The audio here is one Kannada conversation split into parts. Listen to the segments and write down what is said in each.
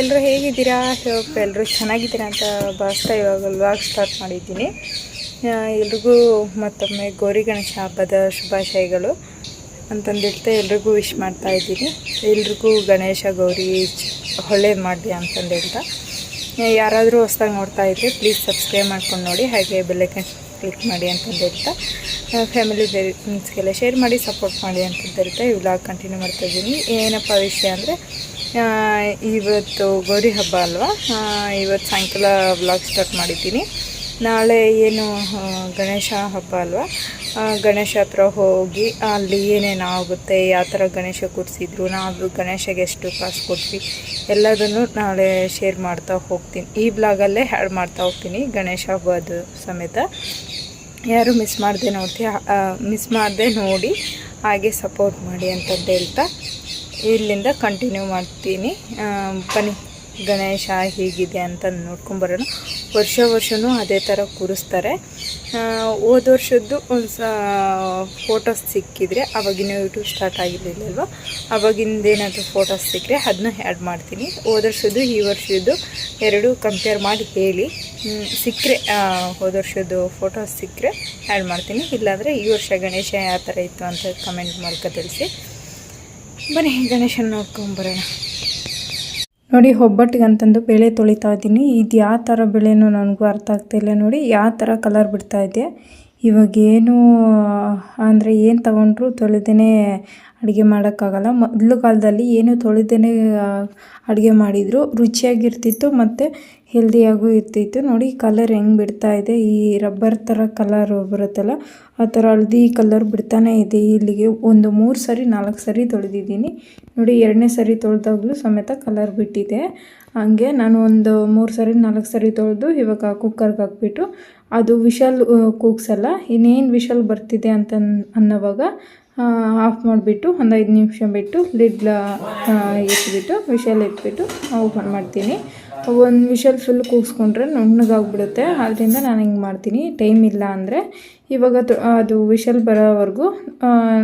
ಎಲ್ಲರೂ ಹೇಗಿದ್ದೀರಾ? ಎಲ್ಲರೂ ಚೆನ್ನಾಗಿದ್ದೀರಾ ಅಂತ ಭಾವಿಸ್ತಾ ಇವಾಗ ವ್ಲಾಗ್ ಸ್ಟಾರ್ಟ್ ಮಾಡಿದ್ದೀನಿ ಎಲ್ರಿಗೂ ಮತ್ತೊಮ್ಮೆ ಗೌರಿ ಗಣೇಶ ಹಬ್ಬದ ಶುಭಾಶಯಗಳು ಅಂತಂದಿರ್ತಾ ಎಲ್ರಿಗೂ ವಿಶ್ ಮಾಡ್ತಾ ಇದ್ದೀನಿ. ಎಲ್ರಿಗೂ ಗಣೇಶ, ಗೌರಿ ಒಳ್ಳೇದು ಮಾಡಿ ಅಂತಂದೇಳ್ತಾ ಯಾರಾದರೂ ಹೊಸ್ದಾಗಿ ನೋಡ್ತಾ ಇದ್ದರೆ ಪ್ಲೀಸ್ ಸಬ್ಸ್ಕ್ರೈಬ್ ಮಾಡ್ಕೊಂಡು ನೋಡಿ, ಹಾಗೆ ಬೆಲ್ಲೈಕನ್ ಕ್ಲಿಕ್ ಮಾಡಿ ಅಂತಂದು ಹೇಳ್ತಾ ಫ್ಯಾಮಿಲಿ ಫ್ರೆಂಡ್ಸ್ಗೆಲ್ಲ ಶೇರ್ ಮಾಡಿ ಸಪೋರ್ಟ್ ಮಾಡಿ ಅಂತಂದಿರುತ್ತೆ ಈ ವ್ಲಾಗ್ ಕಂಟಿನ್ಯೂ ಮಾಡ್ತಾ ಇದ್ದೀನಿ. ಏನಪ್ಪ ವಿಷಯ ಅಂದರೆ ಇವತ್ತು ಗೌರಿ ಹಬ್ಬ ಅಲ್ವಾ? ಇವತ್ತು ಸಾಯಂಕಾಲ ವ್ಲಾಗ್ ಸ್ಟಾರ್ಟ್ ಮಾಡಿದ್ದೀನಿ. ನಾಳೆ ಏನು ಗಣೇಶ ಹಬ್ಬ ಅಲ್ವಾ? ಗಣೇಶ ಹತ್ರ ಹೋಗಿ ಅಲ್ಲಿ ಏನೇನು ಆಗುತ್ತೆ, ಯಾವ ಥರ ಗಣೇಶ ಕೂರಿಸಿದ್ರು, ನಾವು ಗಣೇಶಗೆ ಎಷ್ಟು ಕಾಸು ಕೊಟ್ವಿ, ಎಲ್ಲದನ್ನು ನಾಳೆ ಶೇರ್ ಮಾಡ್ತಾ ಹೋಗ್ತೀನಿ. ಈ ಬ್ಲಾಗಲ್ಲೇ ಹ್ಯಾಡ್ ಮಾಡ್ತಾ ಹೋಗ್ತೀನಿ, ಗಣೇಶ ಹಬ್ಬದ ಸಮೇತ. ಯಾರು ಮಿಸ್ ಮಾಡದೆ ನೋಡ್ತೀವಿ ಮಿಸ್ ಮಾಡದೆ ನೋಡಿ, ಹಾಗೆ ಸಪೋರ್ಟ್ ಮಾಡಿ ಅಂತಂದು ಹೇಳ್ತಾ. ಇಲ್ಲಿಂದ ಕಂಟಿನ್ಯೂ ಮಾಡ್ತೀನಿ. ಬನ್ನಿ. ಗಣೇಶ ಹೀಗಿದೆ ಅಂತ ನೋಡ್ಕೊಂಬರೋಣ ವರ್ಷ ವರ್ಷವೂ ಅದೇ ಥರ ಕೂರಿಸ್ತಾರೆ. ಹೋದ ವರ್ಷದ್ದು ಒಂದು ಸ ಫೋಟೋಸ್ ಸಿಕ್ಕಿದರೆ ಅವಾಗಿನ ಯೂಟ್ಯೂಬ್ ಸ್ಟಾರ್ಟ್ ಆಗಿರಲಿಲ್ಲಲ್ವ ಅವಾಗಿಂದ ಏನಾದರೂ ಫೋಟೋಸ್ ಸಿಕ್ಕರೆ ಅದನ್ನ ಆ್ಯಡ್ ಮಾಡ್ತೀನಿ. ಹೋದ ವರ್ಷದ್ದು, ಈ ವರ್ಷದ್ದು ಎರಡು ಕಂಪೇರ್ ಮಾಡಿ ಹೇಳಿ. ಸಿಕ್ಕರೆ ಹೋದ ವರ್ಷದ್ದು ಫೋಟೋಸ್ ಸಿಕ್ಕರೆ ಆ್ಯಡ್ ಮಾಡ್ತೀನಿ. ಇಲ್ಲಾಂದರೆ ಈ ವರ್ಷ ಗಣೇಶ ಯಾವ ಥರ ಇತ್ತು ಅಂತ ಕಮೆಂಟ್ ಮೂಲಕ ತಿಳಿಸಿ. ಬನ್ನಿ, ಗಣೇಶನ ನೋಡ್ಕೊಂಬರೋಣ. ನೋಡಿ ಒಬ್ಬಟ್ಟಿಗೆ ಅಂತಂದು ಬೇಳೆ ತೊಳಿತಾ ಇದ್ದೀನಿ. ಇದು ಯಾವ ಥರ ಬೆಳೆನೂ ನನಗೂ ಅರ್ಥ ಆಗ್ತಾಯಿಲ್ಲ ನೋಡಿ ಯಾವ ಥರ ಕಲರ್ ಬಿಡ್ತಾ ಇದೆ. ಇವಾಗ ಏನು, ಅಂದರೆ ಏನು ತಗೊಂಡ್ರು ತೊಳೆದೇ ಅಡುಗೆ ಮಾಡೋಕ್ಕಾಗಲ್ಲ. ಮೊದಲು ಕಾಲದಲ್ಲಿ ಏನು ತೊಳೆದೇ ಅಡುಗೆ ಮಾಡಿದರು. ರುಚಿಯಾಗಿರ್ತಿತ್ತು ಮತ್ತು ಹೆಲ್ದಿಯಾಗೂ ಇರ್ತಿತ್ತು. ನೋಡಿ ಕಲರ್ ಹೆಂಗೆ ಬಿಡ್ತಾ ಇದೆ. ಈ ರಬ್ಬರ್ ಥರ ಕಲರ್ ಬರುತ್ತಲ್ಲ, ಆ ಥರ ಹಳದಿ ಕಲರ್ ಬಿಡ್ತಾನೆ ಇದೆ. ಇಲ್ಲಿಗೆ ಒಂದು ಮೂರು ಸರಿ, ನಾಲ್ಕು ಸರಿ ತೊಳೆದಿದ್ದೀನಿ. ನೋಡಿ, ಎರಡನೇ ಸರಿ ತೊಳೆದಾಗಲೂ ಸಮೇತ ಕಲರ್ ಬಿಟ್ಟಿದೆ. ಹಂಗೆ ನಾನು ಒಂದು ಮೂರು ಸರಿ, ನಾಲ್ಕು ಸರಿ ತೊಳೆದು ಇವಾಗ ಕುಕ್ಕರ್ಗೆ ಹಾಕ್ಬಿಟ್ಟು ಅದು ವಿಶಲ್ ಕೂಗ್ಸಲ್ಲ, ಇನ್ನೇನು ವಿಶಲ್ ಬರ್ತಿದೆ ಅಂತ ಅನ್ನೋವಾಗ ಆಫ್ ಮಾಡಿಬಿಟ್ಟು ಒಂದು ಐದು ನಿಮಿಷ ಬಿಟ್ಟು ಲಿಡ್ಲ ಎತ್ಬಿಟ್ಟು, ವಿಶಲ್ ಎತ್ಬಿಟ್ಟು ಓಪನ್ ಮಾಡ್ತೀನಿ. ಒಂದು ವಿಷಲ್ ಫುಲ್ ಕೂಗಿಸ್ಕೊಂಡ್ರೆ ನುಣ್ಣಗಾಗ್ಬಿಡುತ್ತೆ. ಆದ್ದರಿಂದ ನಾನು ಹಿಂಗೆ ಮಾಡ್ತೀನಿ. ಟೈಮ್ ಇಲ್ಲ ಅಂದರೆ ಇವಾಗ ಅದು ವಿಷಲ್ ಬರೋವರೆಗೂ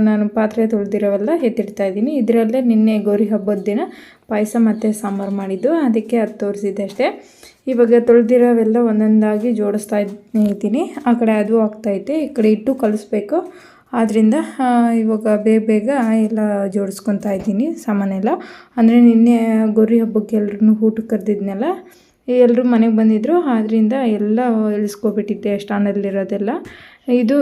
ನಾನು ಪಾತ್ರೆ ತೊಳೆದಿರೋವೆಲ್ಲ ಎತ್ತಿಡ್ತಾ ಇದ್ದೀನಿ. ಇದರಲ್ಲೇ ನಿನ್ನೆ ಗೌರಿ ಹಬ್ಬದ ದಿನ ಪಾಯಸ ಮತ್ತು ಸಾಂಬಾರು ಮಾಡಿದ್ದು. ಅದಕ್ಕೆ ಅದು ತೋರಿಸಿದ್ದೆ ಅಷ್ಟೇ. ಇವಾಗ ತೊಳೆದಿರೋವೆಲ್ಲ ಒಂದೊಂದಾಗಿ ಜೋಡಿಸ್ತಾ ಇದ್ದೀನಿ. ಆ ಕಡೆ ಅದು ಆಗ್ತೈತೆ ಈ ಕಡೆ ಇಟ್ಟು ಕಲಿಸ್ಬೇಕು. ಆದ್ದರಿಂದ ಇವಾಗ ಬೇಗ ಬೇಗ ಎಲ್ಲ ಜೋಡಿಸ್ಕೊತಾ ಇದ್ದೀನಿ ಸಾಮಾನೆಲ್ಲ. ಅಂದರೆ ನಿನ್ನೆ ಗೌರಿ ಹಬ್ಬಕ್ಕೆ ಎಲ್ರೂ ಊಟಕ್ಕೆ ಕರೆದಿದ್ನಲ್ಲ ಎಲ್ಲರೂ ಮನೆಗೆ ಬಂದಿದ್ದರು ಆದ್ದರಿಂದ ಎಲ್ಲ ಇಳಿಸ್ಕೊಬಿಟ್ಟಿದ್ದೆ ಸ್ಟ್ಯಾಂಡಲ್ಲಿರೋದೆಲ್ಲ ಇದು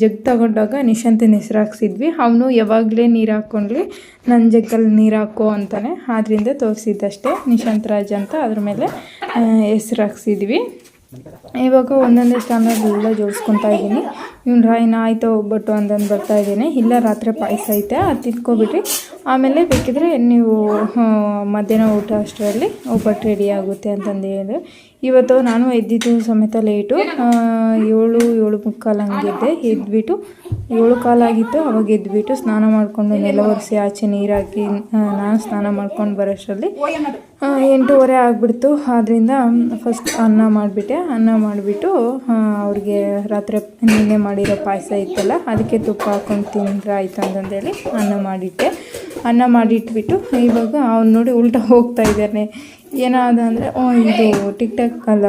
ಜಗ್ ತಗೊಂಡಾಗ ನಿಶಾಂತನ ಹೆಸರು ಹಾಕ್ಸಿದ್ವಿ. ಅವನು ಯಾವಾಗಲೇ ನೀರು ಹಾಕ್ಕೊಂಡ್ಲಿ ನನ್ನ ಜಗ್ಗಲ್ಲಿ ನೀರು ಹಾಕೋ ಅಂತಾನೆ. ಆದ್ದರಿಂದ ತೋರಿಸಿದ್ದಷ್ಟೇ ನಿಶಾಂತ್ ರಾಜ್ ಅಂತ ಅದ್ರ ಮೇಲೆ ಹೆಸರು ಹಾಕ್ಸಿದ್ವಿ. ಇವಾಗ ಒಂದೊಂದೇ ಸ್ಟ್ಯಾಂಡರ್ಡ್ ಜೋಡಿಸ್ಕೊತಾ ಇದ್ದೀನಿ. ಇವ್ನು ರಾಯಿನ ಆಯಿತು ಒಬ್ಬಟ್ಟು ಅಂತಂದು ಬರ್ತಾ ಇದ್ದೀನಿ. ಇಲ್ಲ ರಾತ್ರಿ ಪಾಯಸ ಐತೆ, ಅದು ತಿನ್ಕೊಬಿಟ್ರಿ ಆಮೇಲೆ ಬೇಕಿದ್ರೆ ನೀವು ಮಧ್ಯಾಹ್ನ ಊಟ ಅಷ್ಟರಲ್ಲಿ ಒಬ್ಬಟ್ಟು ರೆಡಿ ಆಗುತ್ತೆ ಅಂತಂದು ಹೇಳಿದ್ರು. ಇವತ್ತು ನಾನು ಎದ್ದಿದ್ದು ಸಮೇತ ಲೇಟು. ಏಳು ಏಳು ಮುಕ್ಕಾಲು ಹಂಗಿದ್ದೆ ಎದ್ಬಿಟ್ಟು ಏಳು ಕಾಲಾಗಿತ್ತು ಅವಾಗ ಎದ್ಬಿಟ್ಟು ಸ್ನಾನ ಮಾಡಿಕೊಂಡು ನೆಲ ಒರೆಸಿ ಆಚೆ ನೀರಾಕಿ ಹಾಕಿ ನಾನು ಸ್ನಾನ ಮಾಡ್ಕೊಂಡು ಬರೋಷ್ಟರಲ್ಲಿ ಎಂಟೂವರೆ ಆಗಿಬಿಡ್ತು. ಆದ್ದರಿಂದ ಫಸ್ಟ್ ಅನ್ನ ಮಾಡಿಬಿಟ್ಟೆ. ಅನ್ನ ಮಾಡಿಬಿಟ್ಟು ಅವ್ರಿಗೆ ರಾತ್ರಿ ನಿನ್ನೆ ಮಾಡಿರೋ ಪಾಯಸ ಇತ್ತಲ್ಲ ಅದಕ್ಕೆ ತುಪ್ಪ ಹಾಕೊಂಡು ತಿಂದ್ರೆ ಆಯ್ತು ಅಂತಂದೇಳಿ ಅನ್ನ ಮಾಡಿಟ್ಟೆ. ಅನ್ನ ಮಾಡಿಟ್ಬಿಟ್ಟು ಇವಾಗ ಅವ್ನು ನೋಡಿ ಉಲ್ಟಾ ಹೋಗ್ತಾ ಇದ್ದಾನೆ. ಏನಾದ ಅಂದರೆ ಇದು ಟಿಕ್ ಟಾಕ್ ಅಲ್ಲ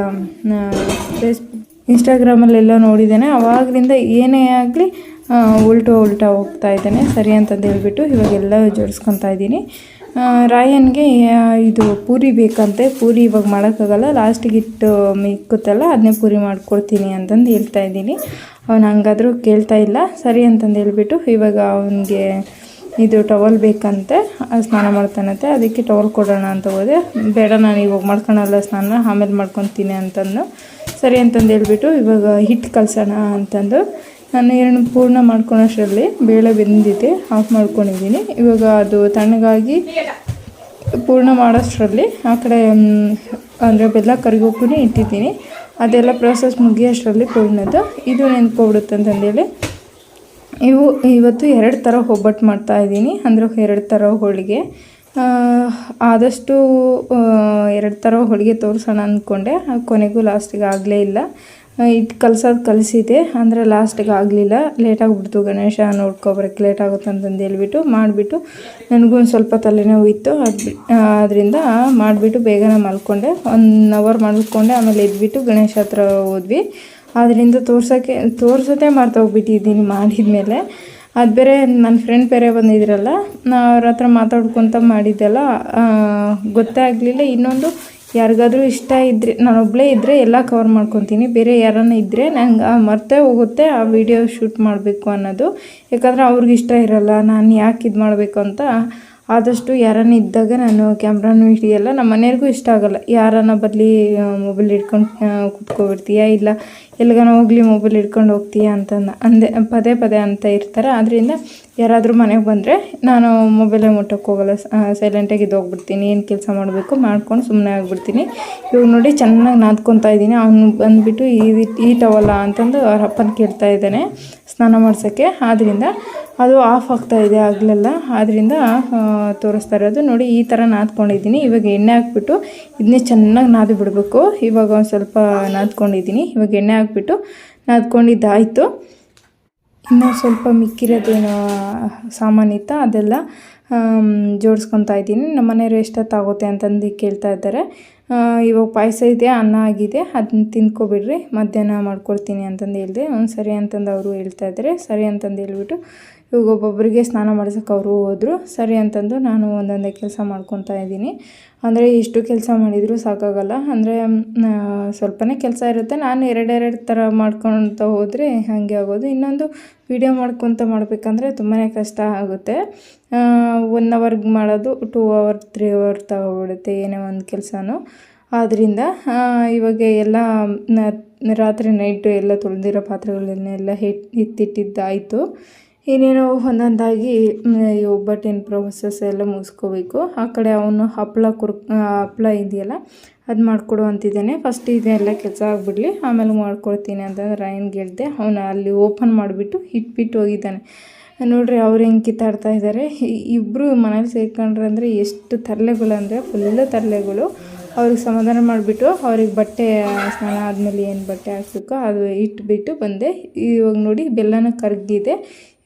ಫೇಸ್ಬುಕ್ ಇನ್ಸ್ಟಾಗ್ರಾಮಲ್ಲೆಲ್ಲ ನೋಡಿದ್ದಾನೆ. ಅವಾಗಲಿಂದ ಏನೇ ಆಗಲಿ ಉಲ್ಟಾ ಉಲ್ಟಾ ಹೋಗ್ತಾ ಇದ್ದಾನೆ. ಸರಿ ಅಂತಂದು ಹೇಳ್ಬಿಟ್ಟು ಇವಾಗೆಲ್ಲ ಜೋಡಿಸ್ಕೊತಾ ಇದ್ದೀನಿ. ರಾಯನ್ಗೆ ಇದು ಪೂರಿ ಬೇಕಂತೆ. ಪೂರಿ ಇವಾಗ ಮಾಡೋಕ್ಕಾಗಲ್ಲ. ಲಾಸ್ಟಿಗೆ ಇಟ್ಟು ಮಿಕ್ಕುತ್ತಲ್ಲ ಅದನ್ನೇ ಪೂರಿ ಮಾಡಿಕೊಡ್ತೀನಿ ಅಂತಂದು ಹೇಳ್ತಾ ಇದ್ದೀನಿ. ಅವ್ನು ಹಂಗಾದರೂ ಕೇಳ್ತಾ ಇಲ್ಲ. ಸರಿ ಅಂತಂದು ಹೇಳಿಬಿಟ್ಟು ಇವಾಗ ಅವನಿಗೆ ಇದು ಟವಲ್ ಬೇಕಂತೆ ಸ್ನಾನ ಮಾಡ್ತಾನಂತೆ. ಅದಕ್ಕೆ ಟವಲ್ ಕೊಡೋಣ ಅಂತ ಹೋದೆ. ಬೇಡ ನಾನು ಇವಾಗ ಮಾಡ್ಕೊಳಲ್ಲ ಸ್ನಾನ, ಆಮೇಲೆ ಮಾಡ್ಕೊತೀನಿ ಅಂತಂದು. ಸರಿ ಅಂತಂದು ಹೇಳ್ಬಿಟ್ಟು ಇವಾಗ ಹಿಟ್ಟು ಕಲಸೋಣ ಅಂತಂದು. ನಾನು ಎರಡು ಪೂರ್ಣ ಮಾಡ್ಕೊಳೋಷ್ಟರಲ್ಲಿ ಬೇಳೆ ಬೆಂದಿದೆ ಆಫ್ ಮಾಡ್ಕೊಂಡಿದ್ದೀನಿ. ಇವಾಗ ಅದು ತಣ್ಣಗಾಗಿ ಪೂರ್ಣ ಮಾಡೋಷ್ಟರಲ್ಲಿ ಆ ಕಡೆ ಅಂದರೆ ಬೆಲ್ಲ ಕರಿಗೋಕ್ಕೂ ಇಟ್ಟಿದ್ದೀನಿ. ಅದೆಲ್ಲ ಪ್ರೋಸೆಸ್ ಮುಗಿಯೋಷ್ಟರಲ್ಲಿ ಪೂರ್ಣದ್ದು. ಇದು ನೆನ್ಕೊಬಿಡುತ್ತೆ ಅಂತಂದೇಳಿ ಇವು ಇವತ್ತು ಎರಡು ಥರ ಒಬ್ಬಟ್ಟು ಮಾಡ್ತಾ ಇದ್ದೀನಿ. ಅಂದರೆ ಎರಡು ಥರ ಹೋಳಿಗೆ. ಆದಷ್ಟು ಎರಡು ಥರ ಹೋಳಿಗೆ ತೋರಿಸೋಣ ಅಂದ್ಕೊಂಡೆ ಕೊನೆಗೂ ಲಾಸ್ಟಿಗೆ ಆಗಲೇ ಇಲ್ಲ. ಇದು ಕಲ್ಸೋದು ಕಲಿಸಿದೆ ಅಂದರೆ ಲಾಸ್ಟಿಗೆ ಆಗಲಿಲ್ಲ. ಲೇಟಾಗಿಬಿಡ್ತು ಗಣೇಶ, ನೋಡ್ಕೊಬರಕ್ಕೆ ಲೇಟ್ ಆಗುತ್ತೆ ಅಂತಂದು ಹೇಳ್ಬಿಟ್ಟು ಮಾಡಿಬಿಟ್ಟು ನನಗೂ ಒಂದು ಸ್ವಲ್ಪ ತಲೆನೋವು ಇತ್ತು. ಅದು ಅದರಿಂದ ಮಾಡಿಬಿಟ್ಟು ಬೇಗನೆ ಮಲ್ಕೊಂಡೆ. ಒನ್ ಅವರ್ ಮಲ್ಕೊಂಡೆ, ಆಮೇಲೆ ಎದ್ಬಿಟ್ಟು ಗಣೇಶ ಹತ್ರ ಹೋದ್ವಿ. ಅದರಿಂದ ತೋರ್ಸೋಕ್ಕೆ, ತೋರ್ಸೋದೇ ಮರ್ತೋಗ್ಬಿಟ್ಟಿದ್ದೀನಿ ಮಾಡಿದ ಮೇಲೆ ಅದು ಬೇರೆ ನನ್ನ ಫ್ರೆಂಡ್ ಬೇರೆ ಬಂದಿದ್ರಲ್ಲ, ನಾ ಅವ್ರ ಹತ್ರ ಮಾತಾಡ್ಕೊತ ಮಾಡಿದ್ದೆಲ್ಲ ಗೊತ್ತೇ ಆಗಲಿಲ್ಲ. ಇನ್ನೊಂದು ಯಾರಿಗಾದರೂ ಇಷ್ಟ ಇದ್ದರೆ ನಾನೊಬ್ಬಳೇ ಇದ್ದರೆ ಎಲ್ಲ ಕವರ್ ಮಾಡ್ಕೊತೀನಿ. ಬೇರೆ ಯಾರನ್ನ ಇದ್ದರೆ ನಂಗೆ ಮರ್ತೇ ಹೋಗುತ್ತೆ, ಆ ವಿಡಿಯೋ ಶೂಟ್ ಮಾಡಬೇಕು ಅನ್ನೋದು. ಯಾಕಂದರೆ ಅವ್ರಿಗೆ ಇಷ್ಟ ಇರಲ್ಲ, ನಾನು ಯಾಕೆ ಇದು ಮಾಡಬೇಕು ಅಂತ. ಆದಷ್ಟು ಯಾರನ್ನ ಇದ್ದಾಗ ನಾನು ಕ್ಯಾಮ್ರಾನು ಹಿಡಿಯಲ್ಲ ನಮ್ಮ ಮನೆಯವ್ರಿಗೂ ಇಷ್ಟ ಆಗಲ್ಲ. ಯಾರನ್ನ ಬದಲಿ ಮೊಬೈಲ್ ಹಿಡ್ಕೊಂಡು ಕುತ್ಕೊಬಿಡ್ತೀಯ ಇಲ್ಲ ಎಲ್ಲಿಗಾನ ಹೋಗ್ಲಿ ಮೊಬೈಲ್ ಹಿಡ್ಕೊಂಡು ಹೋಗ್ತೀಯ ಅಂತ ಅಂದೆ, ಪದೇ ಪದೇ ಅಂತ ಇರ್ತಾರೆ. ಆದ್ದರಿಂದ ಯಾರಾದರೂ ಮನೆಗೆ ಬಂದರೆ ನಾನು ಮೊಬೈಲೇ ಮುಟ್ಟಕ್ಕೆ ಹೋಗಲ್ಲ. ಸೈಲೆಂಟಾಗಿ ಇದು ಹೋಗ್ಬಿಡ್ತೀನಿ ಏನು ಕೆಲಸ ಮಾಡಬೇಕು ಮಾಡ್ಕೊಂಡು ಸುಮ್ಮನೆ ಆಗಿಬಿಡ್ತೀನಿ. ಇವಾಗ ನೋಡಿ ಚೆನ್ನಾಗಿ ನಾದ್ಕೊತಾ ಇದ್ದೀನಿ. ಅವನು ಬಂದುಬಿಟ್ಟು ಈ ಈ ಟವಲ್ಲ ಅಂತಂದು ಅವ್ರ ಅಪ್ಪನ ಕೇಳ್ತಾ ಇದ್ದಾನೆ ಸ್ನಾನ ಮಾಡ್ಸೋಕ್ಕೆ. ಆದ್ದರಿಂದ ಅದು ಆಫ್ ಆಗ್ತಾ ಇದೆ ಆಗಲೆಲ್ಲ. ಆದ್ದರಿಂದ ತೋರಿಸ್ತಾ ಇರೋದು ನೋಡಿ ಈ ಥರ ನಾದ್ಕೊಂಡಿದ್ದೀನಿ. ಇವಾಗ ಎಣ್ಣೆ ಹಾಕ್ಬಿಟ್ಟು ಇದನ್ನೇ ಚೆನ್ನಾಗಿ ನಾದಿ ಬಿಡಬೇಕು ಇವಾಗ ಒಂದು ಸ್ವಲ್ಪ ನಾದ್ಕೊಂಡಿದ್ದೀನಿ. ಇವಾಗ ಎಣ್ಣೆ ಹಾಕ್ಬಿಟ್ಟು ನಾದ್ಕೊಂಡಿದ್ದಾಯಿತು. ಇನ್ನೂ ಸ್ವಲ್ಪ ಮಿಕ್ಕಿರೋದೇನೋ ಸಾಮಾನಿತ್ತು ಅದೆಲ್ಲ ಜೋಡಿಸ್ಕೊತಾ ಇದ್ದೀನಿ. ನಮ್ಮ ಮನೆಯವರು ಎಷ್ಟೊತ್ತಾಗುತ್ತೆ ಅಂತಂದು ಕೇಳ್ತಾ ಇದ್ದಾರೆ. ಇವಾಗ ಪಾಯಸ ಇದೆ, ಅನ್ನ ಆಗಿದೆ. ಅದನ್ನ ತಿನ್ಕೊಬಿಡ್ರಿ ಮಧ್ಯಾಹ್ನ ಮಾಡ್ಕೊಡ್ತೀನಿ ಅಂತಂದು ಹೇಳಿದೆ. ಒಂದು ಸರಿ ಅಂತಂದು ಅವರು ಹೇಳ್ತಾ ಇದ್ದಾರೆ. ಸರಿ ಅಂತಂದು ಹೇಳ್ಬಿಟ್ಟು ಇವಾಗ ಒಬ್ಬೊಬ್ಬರಿಗೆ ಸ್ನಾನ ಮಾಡಿಸೋಕೆ ಅವರು ಹೋದರು. ಸರಿ ಅಂತಂದು ನಾನು ಒಂದೊಂದೇ ಕೆಲಸ ಮಾಡ್ಕೊತಾ ಇದ್ದೀನಿ. ಅಂದರೆ ಇಷ್ಟು ಕೆಲಸ ಮಾಡಿದರೂ ಸಾಕಾಗಲ್ಲ. ಅಂದರೆ ಸ್ವಲ್ಪನೇ ಕೆಲಸ ಇರುತ್ತೆ. ನಾನು ಎರಡೆರಡು ಥರ ಮಾಡ್ಕೊತ ಹೋದರೆ ಹಾಗೆ ಆಗೋದು. ಇನ್ನೊಂದು ವಿಡಿಯೋ ಮಾಡ್ಕೊತ ಮಾಡಬೇಕಂದ್ರೆ ತುಂಬಾ ಕಷ್ಟ ಆಗುತ್ತೆ. ಒನ್ ಅವರ್ಗೆ ಮಾಡೋದು ಟೂ ಅವರ್ ತ್ರೀ ಅವರ್ ತಗೊಬಿಡುತ್ತೆ ಏನೇ ಒಂದು ಕೆಲಸನೂ. ಆದ್ದರಿಂದ ಇವಾಗ ಎಲ್ಲ ರಾತ್ರಿ ನೈಟು ಎಲ್ಲ ತೊಳೆದಿರೋ ಪಾತ್ರೆಗಳನ್ನೆಲ್ಲ ಹಿಟ್ ಇನ್ನೇನು ಒಂದೊಂದಾಗಿ ಈ ಒಬ್ಬಟ್ಟಿನ ಪ್ರೊಸೆಸ್ ಎಲ್ಲ ಮುಗಿಸ್ಕೋಬೇಕು. ಆ ಕಡೆ ಅವನು ಹಪ್ಪಳ ಕುರ್ ಹಪ್ಪಳ ಇದೆಯಲ್ಲ, ಅದು ಮಾಡಿಕೊಡು ಅಂತಿದ್ದೇನೆ. ಫಸ್ಟ್ ಇದೆಲ್ಲ ಕೆಲಸ ಆಗಿಬಿಡ್ಲಿ. ಆಮೇಲೆ ಮಾಡ್ಕೊಡ್ತೀನಿ ಅಂತಂದ್ರೆ ರಾಯನ್ಗೆ ಗೆಳ್ದೆ ಅವನು ಅಲ್ಲಿ ಓಪನ್ ಮಾಡಿಬಿಟ್ಟು ಇಟ್ಬಿಟ್ಟು ಹೋಗಿದ್ದಾನೆ. ನೋಡ್ರಿ ಅವ್ರು ಹೆಂಗೆ ಕಿತ್ತಾಡ್ತಾ ಇದ್ದಾರೆ ಇಬ್ಬರು ಮನೇಲಿ ಸೇರ್ಕೊಂಡ್ರೆ ಅಂದರೆ ಎಷ್ಟು ತರಲೆಗಳು ಅಂದರೆ ಫುಲ್ಲು ತರಲೆಗಳು. ಅವ್ರಿಗೆ ಸಮಾಧಾನ ಮಾಡಿಬಿಟ್ಟು ಅವ್ರಿಗೆ ಬಟ್ಟೆ, ಸ್ನಾನ ಆದಮೇಲೆ ಏನು ಬಟ್ಟೆ ಹಾಕ್ಸೋಕ್ಕೋ ಅದು ಇಟ್ಬಿಟ್ಟು ಬಂದೆ. ಇವಾಗ ನೋಡಿ ಬೆಲ್ಲನ ಕರಗಿದೆ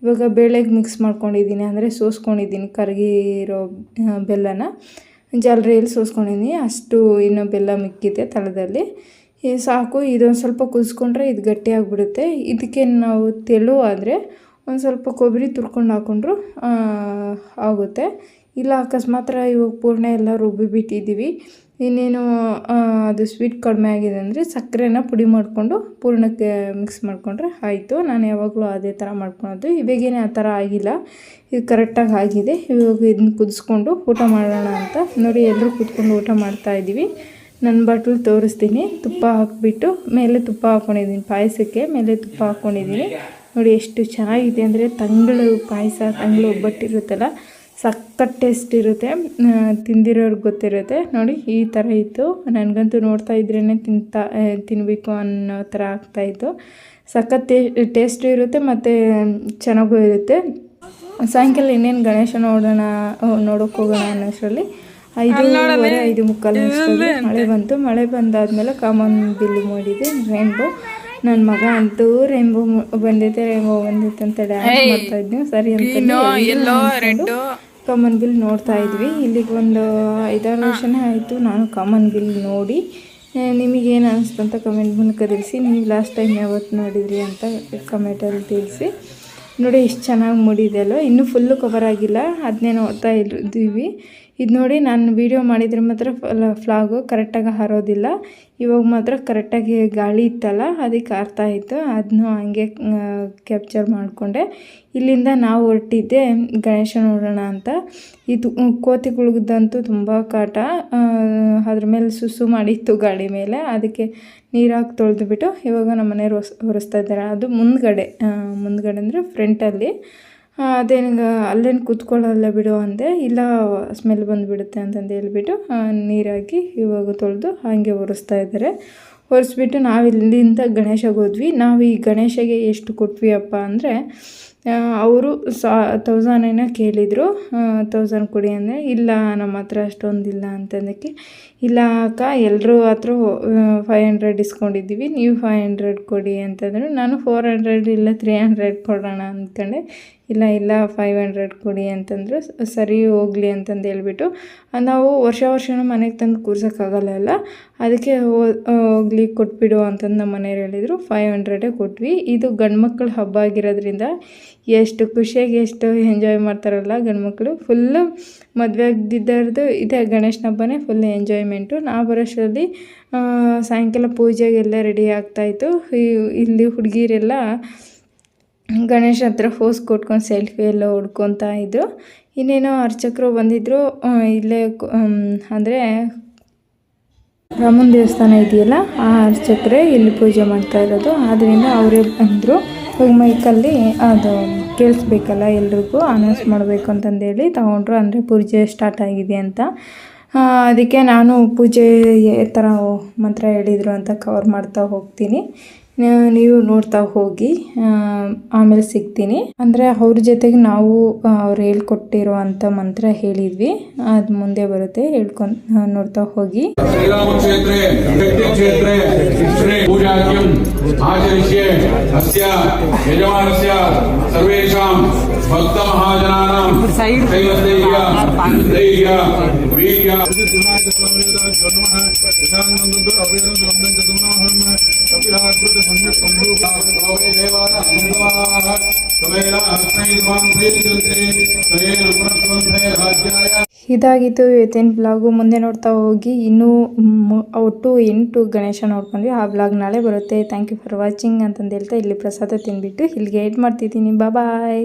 ಇವಾಗ ಬೇಳೆಗೆ ಮಿಕ್ಸ್ ಮಾಡ್ಕೊಂಡಿದ್ದೀನಿ, ಅಂದರೆ ಸೋಸ್ಕೊಂಡಿದ್ದೀನಿ ಕರಗಿರೋ ಬೆಲ್ಲನ. ಜಾಲರಿಯಲ್ಲಿ ಸೋಸ್ಕೊಂಡಿದ್ದೀನಿ, ಅಷ್ಟು ಇನ್ನೂ ಬೆಲ್ಲ ಮಿಕ್ಕಿದೆ ತಳದಲ್ಲಿ. ಸಾಕು, ಇದೊಂದು ಸ್ವಲ್ಪ ಕುದಿಸ್ಕೊಂಡ್ರೆ ಇದು ಗಟ್ಟಿಯಾಗಿಬಿಡುತ್ತೆ ಇದಕ್ಕೆ ನಾವು ತೆಳು ಆದರೆ ಒಂದು ಸ್ವಲ್ಪ ಕೊಬ್ಬರಿ ತುರ್ಕೊಂಡು ಹಾಕ್ಕೊಂಡ್ರು ಆಗುತ್ತೆ. ಇಲ್ಲ ಅಕಸ್ಮಾತ್ರ ಇವಾಗ ಪೂರ್ಣ ಎಲ್ಲ ರುಬ್ಬಿ ಬಿಟ್ಟಿದ್ದೀವಿ ಇನ್ನೇನು ಅದು ಸ್ವೀಟ್ ಕಡಿಮೆ ಆಗಿದೆ ಅಂದರೆ ಸಕ್ಕರೆನ ಪುಡಿ ಮಾಡಿಕೊಂಡು ಪೂರ್ಣಕ್ಕೆ ಮಿಕ್ಸ್ ಮಾಡಿಕೊಂಡ್ರೆ ಆಯಿತು. ನಾನು ಯಾವಾಗಲೂ ಅದೇ ಥರ ಮಾಡ್ಕೊಳೋದು. ಇವಾಗೇನೆ ಆ ಥರ ಆಗಿಲ್ಲ. ಇದು ಕರೆಕ್ಟಾಗಿ ಆಗಿದೆ. ಇವಾಗ ಇದನ್ನ ಕುದಿಸ್ಕೊಂಡು ಊಟ ಮಾಡೋಣ ಅಂತ ನೋಡಿ ಎಲ್ಲರೂ ಕೂತ್ಕೊಂಡು ಊಟ ಮಾಡ್ತಾ ಇದ್ದೀವಿ ನನ್ನ ಬಾಟ್ಲು ತೋರಿಸ್ತೀನಿ. ತುಪ್ಪ ಹಾಕಿಬಿಟ್ಟು ಮೇಲೆ ತುಪ್ಪ ಹಾಕ್ಕೊಂಡಿದ್ದೀನಿ ಪಾಯಸಕ್ಕೆ ಮೇಲೆ ತುಪ್ಪ ಹಾಕ್ಕೊಂಡಿದ್ದೀನಿ ನೋಡಿ ಎಷ್ಟು ಚೆನ್ನಾಗಿದೆ ಅಂದರೆ ತಂಗಳು, ಪಾಯಸ, ತಂಗಳು ಒಬ್ಬಟ್ಟಿರುತ್ತಲ್ಲ ಸಖತ್ ಟೇಸ್ಟ್ ಇರುತ್ತೆ. ತಿಂದಿರೋರ್ಗೆ ಗೊತ್ತಿರುತ್ತೆ. ನೋಡಿ ಈ ಥರ ಇತ್ತು. ನನಗಂತೂ ನೋಡ್ತಾ ಇದ್ರೇ ತಿಂತಾ ತಿನ್ನಬೇಕು ಅನ್ನೋ ಥರ ಆಗ್ತಾಯಿತ್ತು ಸಖತ್ ಟೇಸ್ಟು ಇರುತ್ತೆ ಮತ್ತು ಚೆನ್ನಾಗೂ ಇರುತ್ತೆ. ಸಾಯಂಕಾಲ ಇನ್ನೇನು ಗಣೇಶ ನೋಡೋಣ ನೋಡೋಕೆ ಹೋಗೋಣ ಅನ್ನೋಷ್ಟರಲ್ಲಿ ಐದೂವರೆ ಐದು ಮುಕ್ಕಾಲು ಮಳೆ ಬಂತು. ಮಳೆ ಬಂದಾದಮೇಲೆ ಕಾಮನ್ ಬಿಲ್ಲು ಮಾಡಿದೆ. ರೈನ್ಬೋ ನನ್ನ ಮಗ ಅಂತೂ ರೈನ್ಬೋ ಬಂದೈತೆ ರೈನ್ಬೋ ಬಂದೈತೆ ಅಂತ ಡ್ಯಾನ್ಸ್ ಮಾಡ್ತಾ ಇದ್ದೀನಿ ಸರಿ ಅಂತ ಕಾಮನ್ ಬಿಲ್ ನೋಡ್ತಾ ಇದ್ವಿ. ಇಲ್ಲಿಗೆ ಒಂದು ಐದಾರು ವರ್ಷನೇ ಆಯಿತು ನಾನು ಕಾಮನ್ ಬಿಲ್ ನೋಡಿ. ನಿಮಗೇನು ಅನಿಸ್ತು ಅಂತ ಕಮೆಂಟ್ ಮೂಲಕ ತಿಳಿಸಿ. ನೀವು ಲಾಸ್ಟ್ ಟೈಮ್ ಯಾವತ್ತು ನೋಡಿದ್ರಿ ಅಂತ ಕಮೆಂಟಲ್ಲಿ ತಿಳಿಸಿ. ನೋಡಿ ಎಷ್ಟು ಚೆನ್ನಾಗಿ ಮೂಡಿದೆ ಅಲ್ವ? ಇನ್ನೂ ಫುಲ್ಲು ಕವರ್ ಆಗಿಲ್ಲ. ಅದನ್ನೇ ನೋಡ್ತಾ ಇದ್ದೀವಿ ಇದು ನೋಡಿ ನಾನು ವೀಡಿಯೋ ಮಾಡಿದರೆ ಮಾತ್ರ ಫ್ಲಾಗು ಕರೆಕ್ಟಾಗಿ ಹಾರೋದಿಲ್ಲ. ಇವಾಗ ಮಾತ್ರ ಕರೆಕ್ಟಾಗಿ ಗಾಳಿ ಇತ್ತಲ್ಲ, ಅದಕ್ಕೆ ಆರ್ತಾ ಇತ್ತು ಅದನ್ನು ಹಂಗೆ ಕ್ಯಾಪ್ಚರ್ ಮಾಡಿಕೊಂಡೆ. ಇಲ್ಲಿಂದ ನಾವು ಹೊರಟಿದ್ದೆ ಗಣೇಶ ನೋಡೋಣ ಅಂತ. ಇದು ಕೋತಿಗಳಿಗದಂತೂ ತುಂಬ ಕಾಟ. ಅದ್ರ ಮೇಲೆ ಸುಸು ಮಾಡಿತ್ತು ಗಾಡಿ ಮೇಲೆ. ಅದಕ್ಕೆ ನೀರಾಗಿ ತೊಳೆದುಬಿಟ್ಟು ಇವಾಗ ನಮ್ಮ ಮನೆಯವ್ರು ಹೊರಿಸ್ತಾ ಇದ್ದಾರೆ. ಅದು ಮುಂದುಗಡೆ ಮುಂದ್ಗಡೆ ಅಂದರೆ ಫ್ರಂಟಲ್ಲಿ ಅದೇನು ಅಲ್ಲೇನು ಕೂತ್ಕೊಳ್ಳಲ್ಲ ಬಿಡು ಅಂದೆ, ಇಲ್ಲ ಸ್ಮೆಲ್ ಬಂದುಬಿಡುತ್ತೆ ಅಂತಂದು ಹೇಳಿಬಿಟ್ಟು ನೀರಾಕಿ ಇವಾಗ ತೊಳೆದು ಹಾಗೆ ಒರೆಸ್ತಾ ಇದ್ದಾರೆ. ಒರೆಸ್ಬಿಟ್ಟು ನಾವು ಇಲ್ಲಿಂದ ಗಣೇಶಗೆ ಹೋದ್ವಿ. ನಾವು ಈ ಗಣೇಶಗೆ ಎಷ್ಟು ಕೊಟ್ವಿ ಅಪ್ಪ ಅಂದರೆ ಅವರು ಸಾ ಏನ ಕೇಳಿದರು. ತೌಸಂಡ್ ಕೊಡಿ ಅಂದರೆ, ಇಲ್ಲ ನಮ್ಮ ಹತ್ರ ಅಷ್ಟೊಂದಿಲ್ಲ ಅಂತಂದಕ್ಕೆ, ಇಲ್ಲ ಅಕ್ಕ ಎಲ್ಲರೂ ಹತ್ರ ಫೈವ್ ಹಂಡ್ರೆಡ್ ಇಸ್ಕೊಂಡಿದ್ದೀವಿ ನೀವು ಫೈವ್ ಹಂಡ್ರೆಡ್ ಕೊಡಿ ಅಂತಂದರು. ನಾನು ಫೋರ್ ಹಂಡ್ರೆಡ್ ಇಲ್ಲ ತ್ರೀ ಹಂಡ್ರೆಡ್ ಕೊಡೋಣ ಅಂದ್ಕೊಂಡೆ. ಇಲ್ಲ ಇಲ್ಲ ಫೈವ್ ಹಂಡ್ರೆಡ್ ಕೊಡಿ ಅಂತಂದರು ಸರಿ ಹೋಗಲಿ ಅಂತಂದು ಹೇಳ್ಬಿಟ್ಟು, ನಾವು ವರ್ಷ ವರ್ಷವೂ ಮನೆಗೆ ತಂದು ಕೂರ್ಸೋಕ್ಕಾಗಲ್ಲ ಅದಕ್ಕೆ ಹೋಗ್ಲಿ ಕೊಟ್ಬಿಡು ಅಂತಂದು ನಮ್ಮ ಮನೆಯವ್ರು ಹೇಳಿದರು. ಫೈವ್ ಹಂಡ್ರೆಡೇ ಕೊಟ್ವಿ. ಇದು ಗಂಡು ಮಕ್ಕಳು ಹಬ್ಬ ಆಗಿರೋದ್ರಿಂದ ಎಷ್ಟು ಖುಷಿಯಾಗಿ ಎಷ್ಟು ಎಂಜಾಯ್ ಮಾಡ್ತಾರಲ್ಲ ಗಂಡು ಮಕ್ಕಳು ಫುಲ್ಲು ಮದುವೆ ಆಗದಿದ್ದವ್ರದ್ದು ಇದೇ ಗಣೇಶನ ಹಬ್ಬನೇ ಫುಲ್ ಎಂಜಾಯ್ಮೆಂಟು ನಾ ಬರೋಷ್ಟರಲ್ಲಿ ಸಾಯಂಕಾಲ ಪೂಜೆಗೆಲ್ಲ ರೆಡಿ ಆಗ್ತಾಯಿತ್ತು ಇಲ್ಲಿ ಹುಡುಗಿರೆಲ್ಲ ಗಣೇಶ ಹತ್ರ ಫೋಸ್ ಕೊಟ್ಕೊಂಡು ಸೆಲ್ಫಿ ಎಲ್ಲ ಹೊಡ್ಕೊತಾ ಇದ್ರು. ಇನ್ನೇನೋ ಅರ್ಚಕರು ಬಂದಿದ್ದರು ಇಲ್ಲೇ ಅಂದರೆ ರಾಮನ ದೇವಸ್ಥಾನ ಇದೆಯಲ್ಲ, ಆ ಅರ್ಚಕರೇ ಇಲ್ಲಿ ಪೂಜೆ ಮಾಡ್ತಾ ಇರೋದು. ಆದ್ದರಿಂದ ಅವರೇ ಬಂದರು. ಇವಾಗ ಮೈಕಲ್ಲಿ ಅದು ಕೇಳಿಸ್ಬೇಕಲ್ಲ ಎಲ್ರಿಗೂ ಅನೌನ್ಸ್ ಮಾಡಬೇಕು ಅಂತಂದೇಳಿ ತಗೊಂಡ್ರು. ಅಂದರೆ ಪೂಜೆ ಸ್ಟಾರ್ಟ್ ಆಗಿದೆ ಅಂತ. ಅದಕ್ಕೆ ನಾನು ಪೂಜೆ ಥರ ಮಂತ್ರ ಹೇಳಿದರು ಅಂತ ಕವರ್ ಮಾಡ್ತಾ ಹೋಗ್ತೀನಿ. ನೀವು ನೋಡ್ತಾ ಹೋಗಿ ಆಮೇಲೆ ಸಿಗ್ತೀನಿ. ಅಂದರೆ ಅವ್ರ ಜೊತೆಗೆ ನಾವು ಅವ್ರು ಹೇಳ್ಕೊಟ್ಟಿರುವಂಥ ಮಂತ್ರ ಹೇಳಿದ್ವಿ. ಅದು ಮುಂದೆ ಬರುತ್ತೆ ಹೇಳ್ಕೊಂಡು ನೋಡ್ತಾ ಹೋಗಿ. ಭಕ್ತ ಇದಾಗಿತ್ತು ಇವತ್ತಿನ ಬ್ಲಾಗು ಮುಂದೆ ನೋಡ್ತಾ ಹೋಗಿ. ಇನ್ನೂ ಒಟ್ಟು ಎಂಟು ಗಣೇಶ ನೋಡ್ಕೊಂಡ್ವಿ. ಆ ಬ್ಲಾಗ್ ನಾಳೆ ಬರುತ್ತೆ. ಥ್ಯಾಂಕ್ ಯು ಫಾರ್ ವಾಚಿಂಗ್ ಅಂತಂದು ಹೇಳ್ತಾ ಇಲ್ಲಿ ಪ್ರಸಾದ ತಿನ್ಬಿಟ್ಟು ಇಲ್ಲಿಗೆ ಏಟ್ ಮಾಡ್ತಿದ್ದೀನಿ. ಬಾಯ್